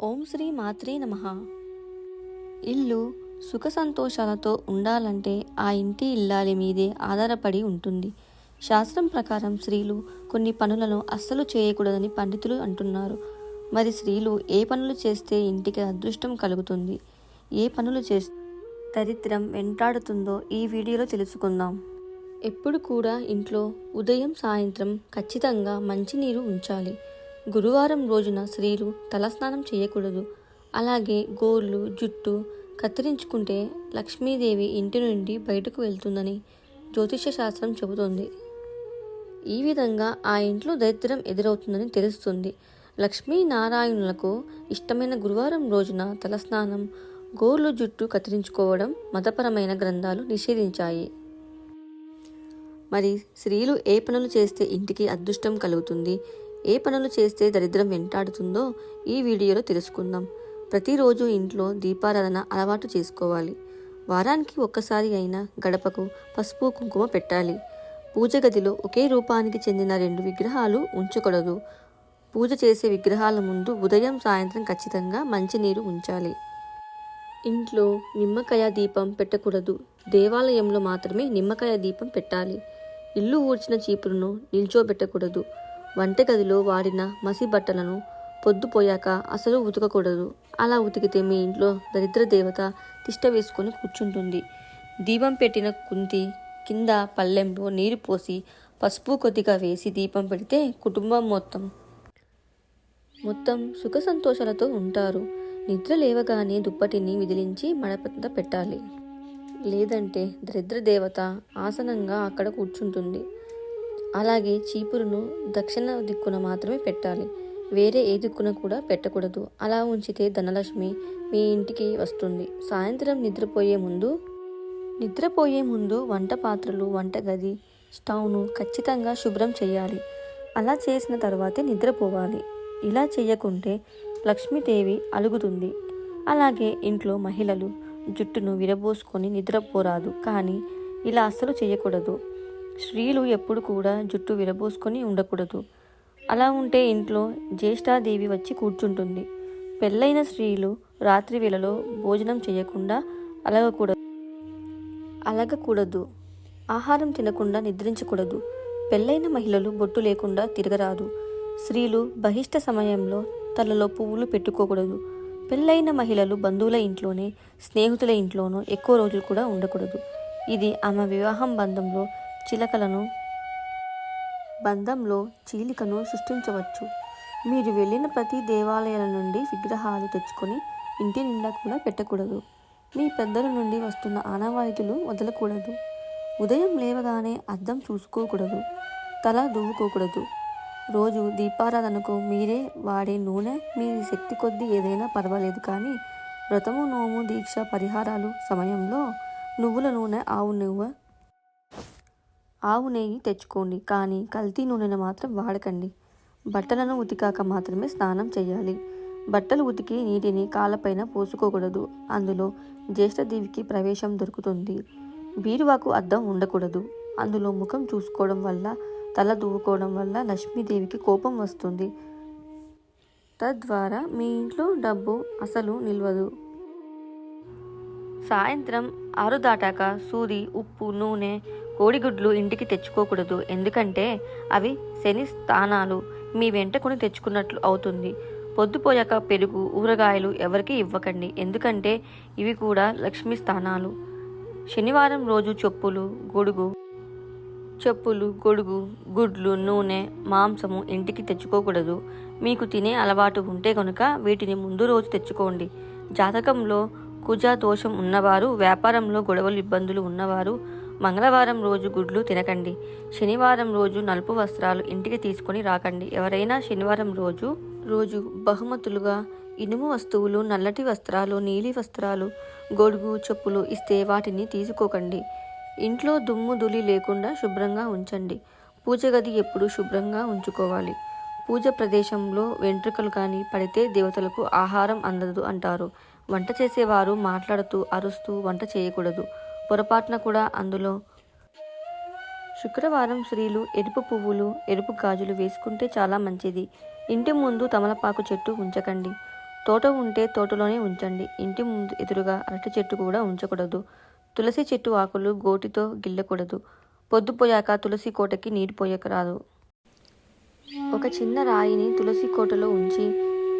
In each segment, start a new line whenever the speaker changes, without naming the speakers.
ఓం శ్రీ మాత్రే నమ. ఇల్లు సుఖ సంతోషాలతో ఉండాలంటే ఆ ఇంటి ఇల్లాలి మీదే ఆధారపడి ఉంటుంది. శాస్త్రం ప్రకారం స్త్రీలు కొన్ని పనులను అస్సలు చేయకూడదని పండితులు అంటున్నారు. మరి స్త్రీలు ఏ పనులు చేస్తే ఇంటికి అదృష్టం కలుగుతుంది? ఏ పనులు చేస్తే దరిద్రం వెంటాడుతుందో ఈ వీడియోలో తెలుసుకుందాం. ఎప్పుడు కూడా ఇంట్లో ఉదయం సాయంత్రం ఖచ్చితంగా మంచినీరు ఉంచాలి. గురువారం రోజున స్త్రీలు తలస్నానం చేయకూడదు. అలాగే గోర్లు జుట్టు కత్తిరించుకుంటే లక్ష్మీదేవి ఇంటి నుండి బయటకు వెళ్తుందని జ్యోతిష శాస్త్రం చెబుతోంది. ఈ విధంగా ఆ ఇంట్లో దరిద్రం ఎదురవుతుందని తెలుస్తుంది. లక్ష్మీనారాయణులకు ఇష్టమైన గురువారం రోజున తలస్నానం గోర్లు జుట్టు కత్తిరించుకోవడం మతపరమైన గ్రంథాలు నిషేధించాయి. మరి స్త్రీలు ఏ పనులు చేస్తే ఇంటికి అదృష్టం కలుగుతుంది? ఏ పనులు చేస్తే దరిద్రం వెంటాడుతుందో ఈ వీడియోలో తెలుసుకుందాం. ప్రతిరోజు ఇంట్లో దీపారాధన అలవాటు చేసుకోవాలి. వారానికి ఒక్కసారి అయినా గడపకు పసుపు కుంకుమ పెట్టాలి. పూజ గదిలో ఒకే రూపానికి చెందిన రెండు విగ్రహాలు ఉంచకూడదు. పూజ చేసే విగ్రహాల ముందు ఉదయం సాయంత్రం ఖచ్చితంగా మంచినీరు ఉంచాలి. ఇంట్లో నిమ్మకాయ దీపం పెట్టకూడదు. దేవాలయంలో మాత్రమే నిమ్మకాయ దీపం పెట్టాలి. ఇల్లు ఊడ్చిన చీపురును నిల్చోబెట్టకూడదు. వంటగదిలో వాడిన మసి బట్టలను పొద్దుపోయాక అసలు ఉతకకూడదు. అలా ఉతికితే మీ ఇంట్లో దరిద్ర దేవత తిష్ట వేసుకొని కూర్చుంటుంది. దీపం పెట్టిన కుంతి కింద పళ్ళెంలో నీరు పోసి పసుపు కొద్దిగా వేసి దీపం పెడితే కుటుంబం మొత్తం మొత్తం సుఖ సంతోషాలతో ఉంటారు. నిద్ర లేవగానే దుప్పటిని విదిలించి మడపంత పెట్టాలి. లేదంటే దరిద్ర దేవత ఆసనంగా అక్కడ కూర్చుంటుంది. అలాగే చీపురును దక్షిణ దిక్కున మాత్రమే పెట్టాలి. వేరే ఏ దిక్కున కూడా పెట్టకూడదు. అలా ఉంచితే ధనలక్ష్మి మీ ఇంటికి వస్తుంది. సాయంత్రం నిద్రపోయే ముందు నిద్రపోయే ముందు వంట పాత్రలు వంటగది స్టవ్ను ఖచ్చితంగా శుభ్రం చేయాలి. అలా చేసిన తర్వాతే నిద్రపోవాలి. ఇలా చేయకుంటే లక్ష్మీదేవి అలుగుతుంది. అలాగే ఇంట్లో మహిళలు జుట్టును విరబోసుకొని నిద్రపోరాదు. కానీ ఇలా అస్సలు చేయకూడదు. స్త్రీలు ఎప్పుడు కూడా జుట్టు విరబోసుకొని ఉండకూడదు. అలా ఉంటే ఇంట్లో జ్యేష్ఠాదేవి వచ్చి కూర్చుంటుంది. పెళ్ళైన స్త్రీలు రాత్రి వేళలో భోజనం చేయకుండా అలగకూడదు. అలగకూడదు. ఆహారం తినకుండా నిద్రించకూడదు. పెళ్ళైన మహిళలు బొట్టు లేకుండా తిరగరాదు. స్త్రీలు బహిష్ట సమయంలో తలలో పువ్వులు పెట్టుకోకూడదు. పెళ్ళైన మహిళలు బంధువుల ఇంట్లోనే స్నేహితుల ఇంట్లోనూ ఎక్కువ రోజులు కూడా ఉండకూడదు. ఇది ఆమె వివాహం బంధంలో చిలకలను బంధంలో చీలికను సృష్టించవచ్చు. మీరు వెళ్ళిన ప్రతి దేవాలయాల నుండి విగ్రహాలు తెచ్చుకొని ఇంటి నిండా కూడా పెట్టకూడదు. మీ పెద్దల నుండి వస్తున్న ఆనవాయితులు వదలకూడదు. ఉదయం లేవగానే అద్దం చూసుకోకూడదు. తల దువ్వుకోకూడదు. రోజు దీపారాధనకు మీరే వాడే నూనె మీ శక్తి కొద్దీ ఏదైనా పర్వాలేదు కానీ వ్రతము నోము దీక్ష పరిహారాలు సమయంలో నువ్వుల నూనె ఆవు నువ్వు ఆవు నెయ్యి తెచ్చుకోండి కానీ కల్తీ నూనెను మాత్రం వాడకండి. బట్టలను ఉతికాక మాత్రమే స్నానం చేయాలి. బట్టలు ఉతికి నీటిని కాళ్ళపైన పోసుకోకూడదు. అందులో జ్యేష్ఠదేవికి ప్రవేశం దొరుకుతుంది. బీరువాకు అద్దం ఉండకూడదు. అందులో ముఖం చూసుకోవడం వల్ల తల దువ్వుకోవడం వల్ల లక్ష్మీదేవికి కోపం వస్తుంది. తద్వారా మీ ఇంట్లో డబ్బు అసలు నిల్వదు. సాయంత్రం ఆరు దాటాక సూది ఉప్పు నూనె కోడిగుడ్లు ఇంటికి తెచ్చుకోకూడదు. ఎందుకంటే అవి శని స్థానాలు. మీ వెంట కొని తెచ్చుకున్నట్లు అవుతుంది. పొద్దుపోయాక పెరుగు ఊరగాయలు ఎవరికి ఇవ్వకండి. ఎందుకంటే ఇవి కూడా లక్ష్మీ స్థానాలు. శనివారం రోజు చెప్పులు గొడుగు చెప్పులు గొడుగు గుడ్లు నూనె మాంసము ఇంటికి తెచ్చుకోకూడదు. మీకు తినే అలవాటు ఉంటే కనుక వీటిని ముందు రోజు తెచ్చుకోండి. జాతకంలో కుజ దోషం ఉన్నవారు వ్యాపారంలో గొడవలు ఇబ్బందులు ఉన్నవారు మంగళవారం రోజు గుడ్లు తినకండి. శనివారం రోజు నలుపు వస్త్రాలు ఇంటికి తీసుకొని రాకండి. ఎవరైనా శనివారం రోజు రోజు బహుమతులుగా ఇనుము వస్తువులు నల్లటి వస్త్రాలు నీలి వస్త్రాలు గొడుగు చెప్పులు ఇస్తే వాటిని తీసుకోకండి. ఇంట్లో దుమ్ము దులి లేకుండా శుభ్రంగా ఉంచండి. పూజ గది ఎప్పుడు శుభ్రంగా ఉంచుకోవాలి. పూజ ప్రదేశంలో వెంట్రుకలు కానీ పడితే దేవతలకు ఆహారం అందదు అంటారు. వంట చేసేవారు మాట్లాడుతూ అరుస్తూ వంట చేయకూడదు. పొరపాటున కూడా అందులో. శుక్రవారం స్త్రీలు ఎరుపు పువ్వులు ఎరుపు గాజులు వేసుకుంటే చాలా మంచిది. ఇంటి ముందు తమలపాకు చెట్టు ఉంచకండి. తోట ఉంటే తోటలోనే ఉంచండి. ఇంటి ముందు ఎదురుగా అరటి చెట్టు కూడా ఉంచకూడదు. తులసి చెట్టు ఆకులు గోటితో గిల్లకూడదు. పొద్దుపోయాక తులసి కోటకి నీరు పోయకరాదు. ఒక చిన్న రాయిని తులసి కోటలో ఉంచి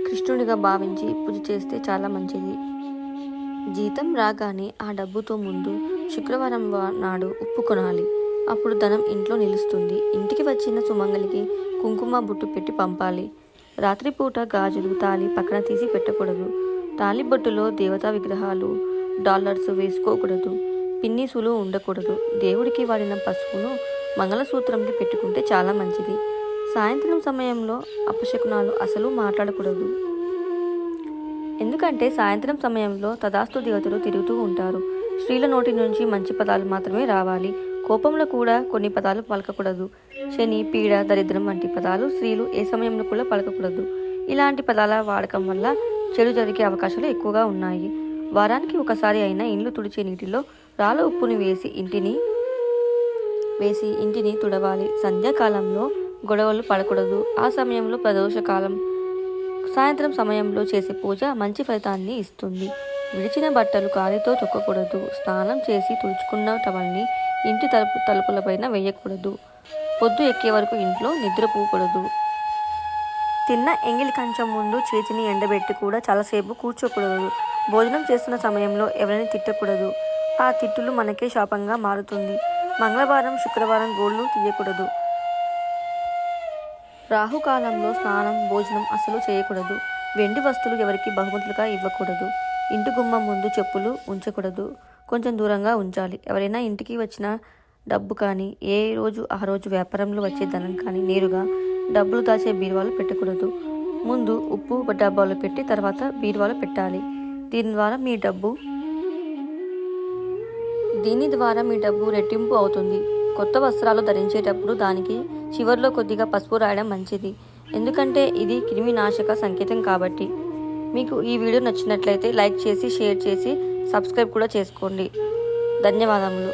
కృష్ణుడిగా భావించి పూజ చేస్తే చాలా మంచిది. జీతం రాగానే ఆ డబ్బుతో ముందు శుక్రవారం వా- నాడు ఉప్పు కొనాలి. అప్పుడు ధనం ఇంట్లో నిలుస్తుంది. ఇంటికి వచ్చిన సుమంగలికి కుంకుమ బొట్టు పెట్టి పంపాలి. రాత్రిపూట గాజులు తాళి పక్కన తీసి పెట్టకూడదు. తాళి బొట్టులో దేవతా విగ్రహాలు డాలర్స్ వేసుకోకూడదు. పిన్నీసులు ఉండకూడదు. దేవుడికి వాడిన పసుపును మంగళసూత్రంకి పెట్టుకుంటే చాలా మంచిది. సాయంత్రం సమయంలో అపశకునాలు అసలు మాట్లాడకూడదు. ఎందుకంటే సాయంత్రం సమయంలో తదాస్తు దేవతలు తిరుగుతూ ఉంటారు. స్త్రీల నోటి నుంచి మంచి పదాలు మాత్రమే రావాలి. కోపంలో కూడా కొన్ని పదాలు పలకకూడదు. శని పీడ దరిద్రం వంటి పదాలు స్త్రీలు ఏ సమయంలో కూడా పలకకూడదు. ఇలాంటి పదాల వాడకం వల్ల చెడు జరిగే అవకాశాలు ఎక్కువగా ఉన్నాయి. వారానికి ఒకసారి అయినా ఇండ్లు తుడిచే నీటిలో రాళ్ళ ఉప్పుని వేసి ఇంటిని వేసి ఇంటిని తుడవాలి. సంధ్యాకాలంలో గొడవలు పడకూడదు. ఆ సమయంలో ప్రదోషకాలం సాయంత్రం సమయంలో చేసే పూజ మంచి ఫలితాన్ని ఇస్తుంది. విడిచిన బట్టలు కాలితో తొక్కకూడదు స్నానం చేసి తుడుచుకున్న టవల్ని ఇంటి తలుపు తలుపులపైన వేయకూడదు. పొద్దు ఎక్కే వరకు ఇంట్లో నిద్రపోకూడదు తిన్న ఎంగిలి కంచం ముందు చేతిని ఎండబెట్టి కూడా చాలాసేపు కూర్చోకూడదు. భోజనం చేస్తున్న సమయంలో ఎవరిని తిట్టకూడదు. ఆ తిట్టులు మనకే శాపంగా మారుతుంది. మంగళవారం శుక్రవారం గోళ్ళు తీయకూడదు. రాహుకాలంలో స్నానం భోజనం అసలు చేయకూడదు. వెండి వస్తువులు ఎవరికి బహుమతులుగా ఇవ్వకూడదు. ఇంటి గుమ్మం ముందు చెప్పులు ఉంచకూడదు. కొంచెం దూరంగా ఉంచాలి. ఎవరైనా ఇంటికి వచ్చిన డబ్బు కానీ ఏ రోజు ఆ రోజు వ్యాపారంలో వచ్చే ధనం కానీ నేరుగా డబ్బులు దాచే బీరువాలు పెట్టకూడదు. ముందు ఉప్పు డబ్బాలో పెట్టి తర్వాత బీరువాలు పెట్టాలి. దీని ద్వారా మీ డబ్బు దీని ద్వారా మీ డబ్బు రెట్టింపు అవుతుంది. కొత్త వస్త్రాలు ధరించేటప్పుడు దానికి చివర్లో కొద్దిగా పసుపు రాయడం మంచిది. ఎందుకంటే ఇది క్రిమినాశక సంకేతం కాబట్టి. మీకు ఈ వీడియో నచ్చినట్లయితే లైక్ చేసి షేర్ చేసి సబ్స్క్రైబ్ కూడా చేసుకోండి. ధన్యవాదములు.